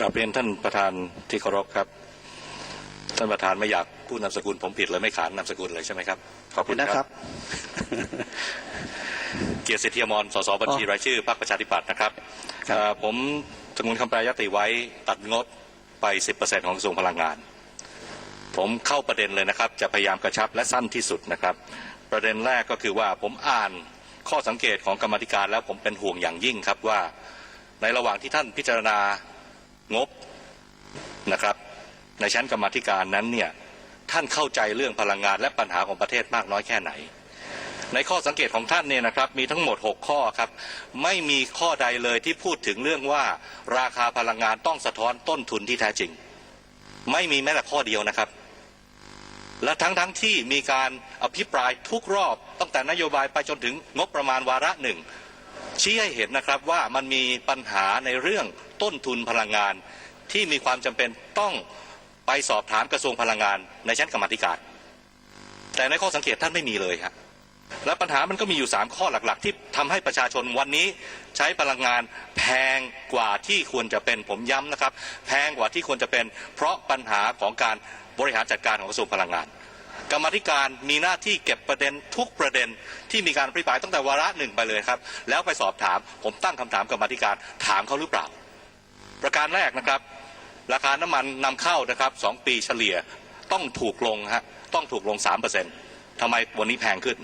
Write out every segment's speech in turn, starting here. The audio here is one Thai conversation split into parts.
กราบเรียนท่านประธานที่เคารพครับ ท่านประธานไม่อยากพูดนามสกุลผมผิดเลยไม่ขานนามสกุลเลยใช่ไหมครับ ขอบคุณนะคครัรับบเกียรติสิทธิอมรสสบัญชีอ๋อรายชื่อพรรคประชาธิปัตย์นะครับครับ เอ่อผมสงวนคำแปลยติไว้ตัดงบไป 10%ของกระทรวงพลังงาน ผมเข้าประเด็นเลยนะครับ จะพยายามกระชับและสั้นที่สุดนะครับ ประเด็นแรกก็คือว่าผมอ่านข้อสังเกตของกรรมาธิการแล้วผมเป็นห่วงอย่างยิ่งครับว่า ในระหว่างที่ท่านพิจารณา งบนะครับ ในชั้นกรรมธิการนั้นเนี่ยท่านเข้าใจเรื่องพลังงานและปัญหาของประเทศมากน้อยแค่ไหน ในข้อสังเกตของท่านเนี่ยนะครับ มีทั้งหมด 6 ข้อครับ ไม่มีข้อใดเลยที่พูดถึงเรื่องว่าราคาพลังงานต้องสะท้อนต้นทุนที่แท้จริง ไม่มีแม้แต่ข้อเดียวนะครับ และทั้งทั้งที่มีการอภิปรายทุกรอบตั้งแต่นโยบายไปจนถึงงบประมาณวาระหนึ่งชี้ให้เห็นนะครับว่ามันมีปัญหาในเรื่อง ต้นทุนพลังงาน ที่มีความจำเป็นต้องไปสอบถามกระทรวงพลังงาน ในชั้นกรรมธิการ แต่ในข้อสังเกตท่านไม่มีเลยครับและปัญหามันก็มีอยู่ 3 ข้อหลักๆ ที่ทำให้ประชาชนวันนี้ใช้พลังงานแพงกว่าที่ควรจะเป็นผมย้ำนะครับ แพงกว่าที่ควรจะเป็น เพราะปัญหาของการบริหารจัดการของกระทรวงพลังงาน กรรมธิการมีหน้าที่เก็บประเด็นทุกประเด็นที่มีการอภิปรายตั้งแต่วาระหนึ่งไปเลยครับ แล้วไปสอบถาม ผมตั้งคำถามกรรมธิการถามเขาหรือเปล่า ประการแรกนะครับ ราคาน้ำมันนำเข้านะครับสองปีเฉลี่ยต้องถูกลงฮะต้องถูกลง 3%ทำไมวันนี้แพงขึ้น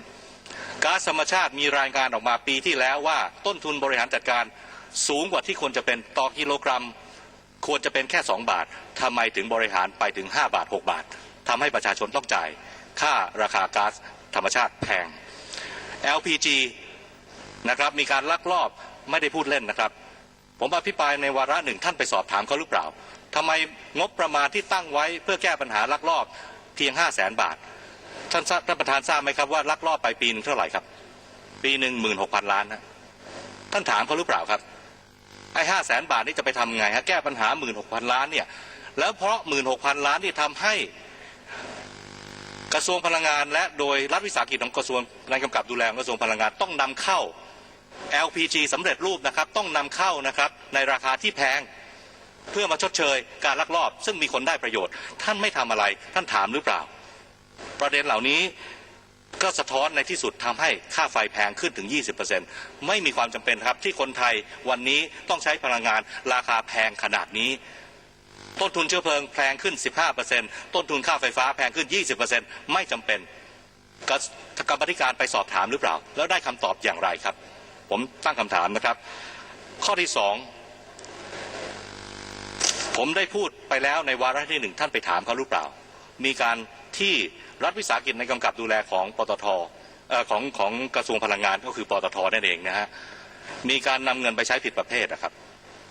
ก๊าซธรรมชาติมีรายงานออกมาปีที่แล้วว่าต้นทุนบริหารจัดการสูงกว่าที่ควรจะเป็นต่อกิโลกรัม ควรจะเป็นแค่ 2 บาททำไมถึงบริหารไปถึง 5 บาท 6 บาททำให้ประชาชนต้องจ่าย ค่าราคาก๊าซธรรมชาติแพง LPG นะครับมีการลักลอบไม่ได้พูดเล่นนะครับ ผมอภิปรายในวาระหนึ่งท่านไปสอบถามเขาหรือเปล่าทำไมงบประมาณที่ตั้งไว้เพื่อแก้ปัญหาลักลอบเพียง5 0 0แสนบาท ท่านท่านประธานทราบไหมครับว่าลักลอบไปปีหนึงเท่าไหร่ครับ ปีหนึ่งหมื่นหกพันล้านนะท่านถามเขาหรือเปล่าครับไอ้ห้าแสนบาทนี่จะไปทำไงฮะแก้ปัญหาหมื่นหกพันล้านเนี่ยแล้วเพราะหมื่นหกพันล้านที่ทำให้กระทรวงพลังงาน และโดยรัฐวิสาหกิจของกระทรวงในกำกับดูแลกระทรวงพลังงานต้องนำเข้า LPG สำเร็จรูปนะครับต้องนำเข้านะครับในราคาที่แพง เพื่อมาชดเชยการลักลอบ ซึ่งมีคนได้ประโยชน์ ท่านไม่ทำอะไรท่านถามหรือเปล่า ประเด็นเหล่านี้ก็สะท้อนในที่สุดทำให้ค่าไฟแพงขึ้นถึง 20%ไม่มีความจำเป็นครับที่คนไทยวันนี้ต้องใช้พลังงานราคาแพงขนาดนี้ ต้นทุนเชื้อเพลิงแพงขึ้น 15%ต้นทุนค่าไฟฟ้าแพงขึ้น 20%ไม่จำเป็นกกรรมธิการไปสอบถามหรือเปล่า แล้วได้คำตอบอย่างไรครับ ผมตั้งคำถามนะครับ ข้อที่สองผมได้พูดไปแล้วในวาระที่หนึ่งท่านไปถามเขาหรือเปล่า มีการที่รัฐวิสาหกิจในกำกับดูแลของปตทออของของกระทรวงพลังงานก็คือปตทนั่นเองนะฮะมีการนำเงินไปใช้ผิดประเภทนะครับ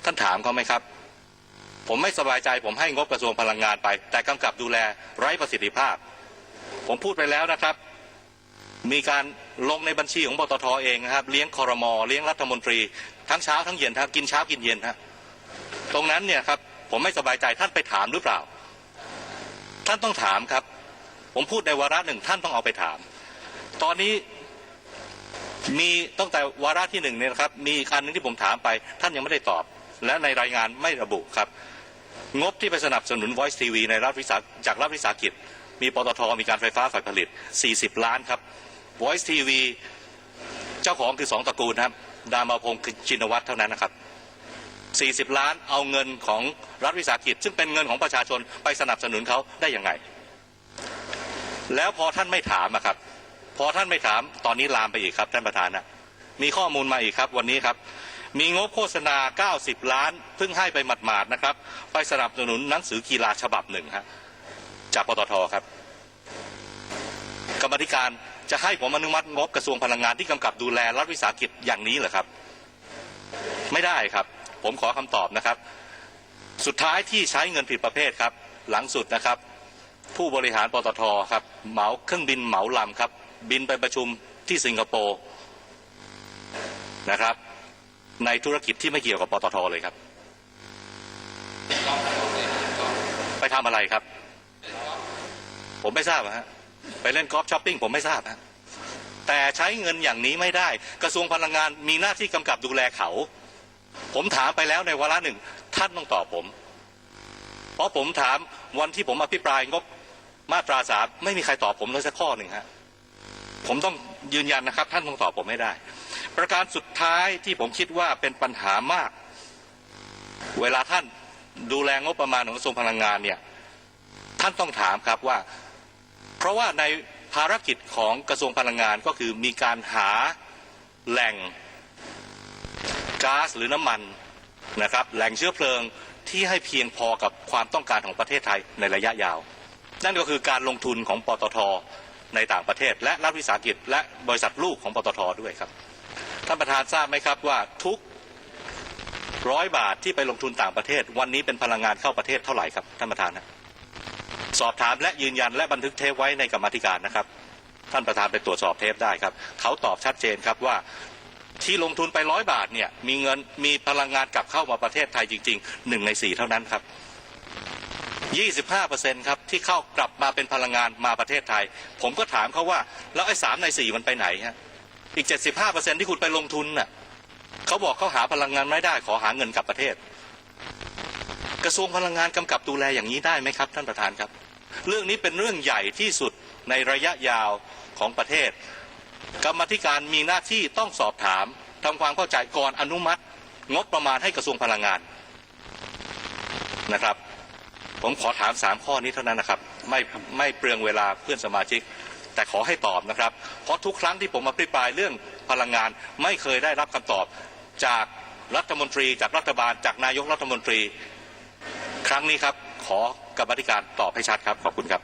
ท่านถามเขาไหมครับ ผมไม่สบายใจผมให้งบกระทรวงพลังงานไป แต่กำกับดูแลไร้ประสิทธิภาพ ผมพูดไปแล้วนะครับ มีการลงในบัญชีของปตทเองนะครับ เลี้ยงคอรมอเลี้ยงรัฐมนตรี ทั้งเช้าทั้งเย็นครับกินเช้ากินเย็นฮะตรงนั้นเนี่ยครับผมไม่สบายใจท่านไปถามหรือเปล่า ท่านต้องถามครับ ผมพูดในวาระหนึ่งท่านต้องเอาไปถาม ตอนนี้มีตั้งแต่วาระที่หนึ่งเนี่ยนะครับ มีอีกอันหนึงที่ผมถามไป ท่านยังไม่ได้ตอบ และในรายงานไม่ระบุครับ งบที่ไปสนับสนุน Voice TV ในรัฐวิสาจากรัฐวิสาหกิจ มีปตทมีการไฟฟ้าฝ่ายผลิต 40 ล้านครับ Voice TV เจ้าของคือสองตระกูลครับ ดามาพงศ์ชินวัตรเท่านั้นนะครับ 40 ล้านเอาเงินของรัฐวิสาหกิจ ซึ่งเป็นเงินของประชาชนไปสนับสนุนเขาได้ยังไง แล้วพอท่านไม่ถามอะครับ พอท่านไม่ถามตอนนี้ลามไปอีกครับ ท่านประธานนะมีข้อมูลมาอีกครับวันนี้ครับมีงบโฆษณา 90 ล้าน เพิ่งให้ไปหมาดๆนะครับ ไปสนับสนุนหนังสือกีฬาฉบับหนึ่งฮะจากปตทครับ รรมธิการจะให้ผมอนุมัติงบกระทรวงพลังงานที่กำกับดูแลรัฐวิสาหกิจอย่างนี้เหรอครับ ไม่ได้ครับ ผมขอคำตอบนะครับ สุดท้ายที่ใช้เงินผิดประเภทครับ หลังสุดนะครับ ผู้บริหารปตทครับเหมาเครื่องบินเหมาลำครับ บินไปประชุมที่สิงคโปร์นะครับ ในธุรกิจที่ไม่เกี่ยวกับปตทเลยครับ ไปทำอะไรครับ ผมไม่ทราบฮะ ไปเล่นกอล์ฟช้อปปิ้งผมไม่ทราบฮะแต่ใช้เงินอย่างนี้ไม่ได้ กระทรวงพลังงานมีหน้าที่กำกับดูแลเขา ผมถามไปแล้วในวาระหนึ่งท่านต้องตอบผม เพราะผมถามวันที่ผมอภิปรายงบมาตราสามไม่มีใครตอบผมเลยสักข้อหนึ่งฮะผมต้องยืนยันนะครับ ท่านต้องตอบผมไม่ได้ ประการสุดท้ายที่ผมคิดว่าเป็นปัญหามาก เวลาท่านดูแลงบประมาณของกระทรวงพลังงานเนี่ย ท่านต้องถามครับว่า เพราะว่าในภารกิจของกระทรวงพลังงานก็คือมีการหาแหล่งก๊าซหรือน้ำมันนะครับแหล่งเชื้อเพลิงที่ให้เพียงพอกับความต้องการของประเทศไทยในระยะยาว นั่นก็คือการลงทุนของปตทในต่างประเทศ และรัฐวิสาหกิจ และบริษัทลูกของปตทด้วยครับท่านประธานทราบไหมครับว่าทุกร้อยบาทที่ไปลงทุนต่างประเทศ วันนี้เป็นพลังงานเข้าประเทศเท่าไหร่ครับท่านประธานนะ สอบถามและยืนยันและบันทึกเทปไว้ในกรรมธิการนะครับ ท่านประธานไปตรวจสอบเทปได้ครับ เขาตอบชัดเจนครับว่าที่ลงทุนไปร้อยบาทเนี่ยมีเงินมีพลังงานกลับเข้ามาประเทศไทยจริงๆหนึ่งในสี่เท่านั้นครับยี่สิบห้าเปอร์เซ็นครับที่เข้ากลับมาเป็นพลังงานมาประเทศไทย ผมก็ถามเขาว่า แล้วไอ้สามในสี่มันไปไหนฮะอีกเจ็ดสิบห้าเปอร์เซ็นที่คุณไปลงทุนน่ะเขาบอกเขาหาพลังงานไม่ได้ขอหาเงินกลับประเทศ กระทรวงพลังงานกำกับดูแลอย่างนี้ได้ไหมครับ ท่านประธานครับ เรื่องนี้เป็นเรื่องใหญ่ที่สุดในระยะยาวของประเทศ กรรมธิการมีหน้าที่ต้องสอบถามทำความเข้าใจก่อนอนุมัติ งบประมาณให้กระทรวงพลังงานนะครับ ผมขอถามสามข้อนี้เท่านั้นนะครับ ไม่ไม่เปลืองเวลาเพื่อนสมาชิก แต่ขอให้ตอบนะครับ เพราะทุกครั้งที่ผมอภิปรายเรื่องพลังงานไม่เคยได้รับคำตอบจากรัฐมนตรี จากรัฐบาล จากนายกรัฐมนตรี ครั้งนี้ครับ ขอกรรมธิการตอบให้ชัดครับ ขอบคุณครับ